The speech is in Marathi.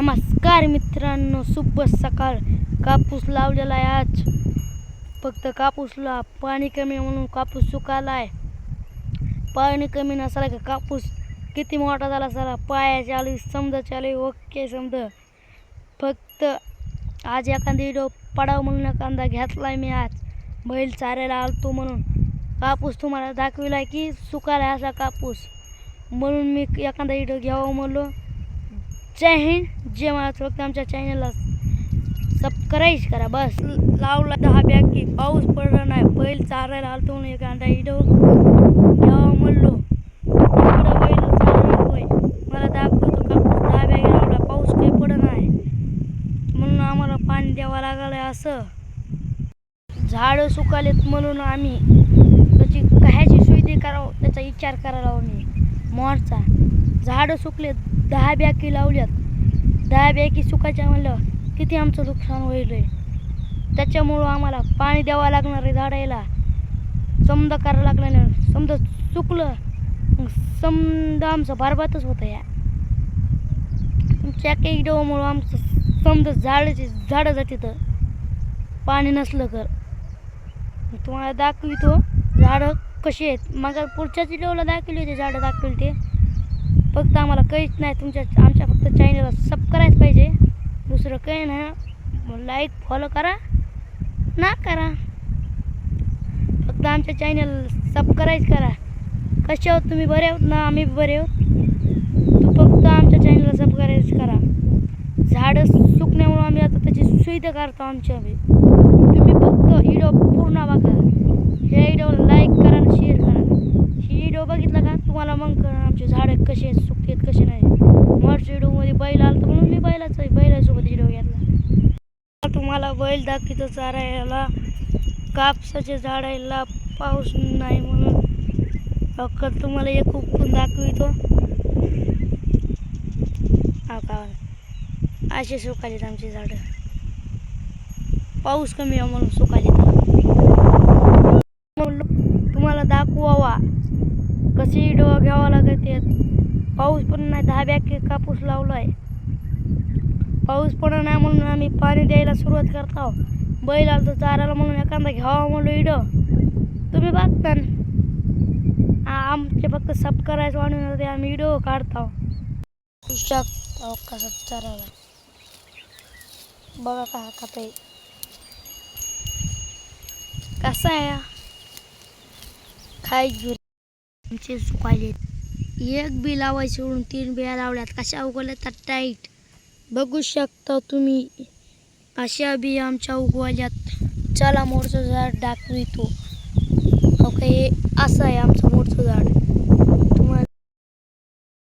नमस्कार मित्रांनो शुभ सकाळ. कापूस लावलेला आहे आज. फक्त कापूसला पाणी कमी म्हणून कापूस सुकाला आहे. पाणी कमी नसाला का कापूस किती मोठा झाला सारा पायाच्या चालू समजा चालू ओके समजा. फक्त आज एखादा व्हिडिओ पडाव म्हणून एखादा घेतलाय मी आज. बैल चारायला आलतो म्हणून. कापूस तुम्हाला दाखविला की सुकाला आहे असा कापूस. म्हणून मी एखादा व्हिडिओ घ्यावा म्हणलो. जय हिंद जय महाराज फक्त आमच्या चॅनलला सबस्क्राईब करा बस. लावला दहा बॅग की पाऊस पडला नाही बैल चारायला आलतो म्हणून एक अंडा इडो घ्यावा म्हणलो. इकडं बैल चारायला होय. मला दाखवतो कापूस दहा बॅग लावला पाऊस काही पडत नाही. म्हणून आम्हाला पाणी द्यावं लागलं आहे असं. झाडं सुकालेत म्हणून आम्ही त्याची कह्याची सुविधा करावं त्याचा विचार करायला आम्ही मी. मोरचा. झाडं सुकलेत दहा बॅकी लावल्यात. दहा बॅकी सुकायच्या म्हणलं किती आमचं नुकसान होईल त्याच्यामुळं आम्हाला पाणी द्यावं लागणार आहे झाडायला. समजा करावं लागलं नाही समजा चुकलं समजा आमचं बरबातच होतं या. तुमच्या काही डोमुळं आमचं समजा झाडाची झाडं जाते तर पाणी नसलं तर. तुम्हाला दाखवितो झाडं कशी आहेत. मग पुढच्याच व्हिडिओला दाखवली होती झाडं दाखवली ते फक्त आम्हाला काहीच नाही तुमच्या आमच्या फक्त चॅनलला सबस्क्राईब पाहिजे. दुसरं काही नाही. लाईक फॉलो करा. ना करा. फक्त आमच्या चॅनल सबस्क्राईब करा. कसे आहोत तुम्ही? बरे आहोत ना? आम्ही बरे आहोत. तू फक्त आमच्या चॅनलला सबस्क्राईब करा. झाडं सुकण्यामुळं आम्ही आता त्याची सुविधा करतो आमच्या आम्ही. तुम्ही फक्त व्हिडिओ पूर्ण बघा. ह्या व्हिडिओला लाईक करा आणि शेअर व्हिडिओ बघितला का? तुम्हाला मग कळणार आमचे झाडं कसे आहेत सुकतेत कसे नाही मागच्या व्हिडिओमध्ये बैल आलं म्हणून मी बैलाचा बैलासोबत व्हिडिओ घेतला. तुम्हाला बैल दाखवतो चारायला. कापसाचे झाडायला पाऊस नाही म्हणून. फक्त तुम्हाला एक उपकून दाखवितो. हा का? असे सुकालेत आमची झाडं. पाऊस कमी आहे म्हणून सुकालेत तुम्हाला दाखवावा. कशी व्हिडिओ घ्यावा लागत आहेत? पाऊस पण नाही दहा बॅग कापूस लावला आहे पाऊस पण नाही म्हणून आम्ही पाणी द्यायला सुरुवात करतो बैल आलतो चारायला म्हणून एखादा घ्यावा म्हणलो इड. तुम्ही बघता आमचे फक्त सब करायचं म्हणून ते आम्ही इडो काढतो शकतो कसा चारायला. बघा का खाता कसा आहे खायची आमचे सुकायले एक बी लावायचे सोडून तीन बिया लावल्यात. कशा उगवल्या तर टाईट? बघू शकता तुम्ही. अशा बी आमच्या उगवल्यात. चला मोरचं झाड दाखवितो. ओके हे असं आहे आमचं